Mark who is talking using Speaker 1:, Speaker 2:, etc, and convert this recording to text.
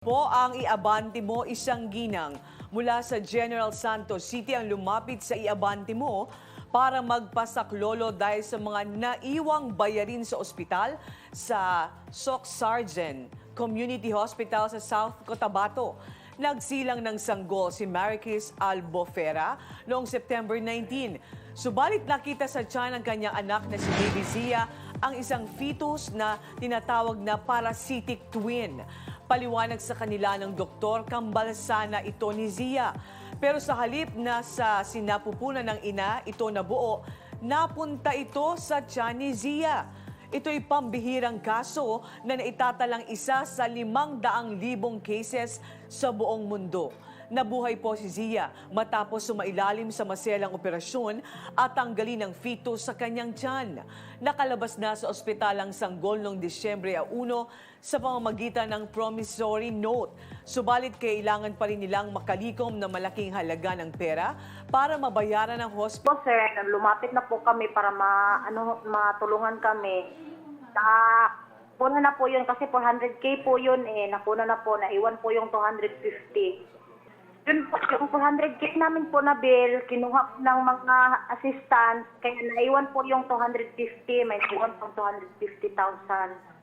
Speaker 1: Po ang iabante mo isang ginang mula sa General Santos City ang lumapit sa iabante mo para magpasaklolo dahil sa mga naiwang bayarin sa ospital sa Soc Sargent Community Hospital sa South Cotabato. Nagsilang ng sanggol si Marikis Albofera noong September 19. Subalit nakita sa tiyan ng kanyang anak na si Baby Zia ang isang fetus na tinatawag na parasitic twin. Paliwanag sa kanila ng doktor kambalsana ito ni Zia. Pero sa halip na sa sinapupunan ng ina, ito nabuo, napunta ito sa tiyan ni Zia. Ito'y pambihirang kaso na naitatalang isa sa limang daang libong cases sa buong mundo. Nabuhay po si Zia matapos sumailalim sa maselang operasyon at tanggalin ang fetus sa kanyang tiyan. Nakalabas na sa ospital ang sanggol noong Disyembre 1 sa pamamagitan ng promissory note. Subalit kailangan pa rin nilang makalikom na malaking halaga ng pera para mabayaran ang hospital.
Speaker 2: po sir, lumapit na po kami para ma, ano, matulungan kami. Na, puna na po yun kasi 400k po yun eh. Napuna na po, naiwan po yung 250. Yun po, yung 400k namin po na bill, kinuha ng mga assistants, kaya naiwan po yung 250, may naiwan po 250,000.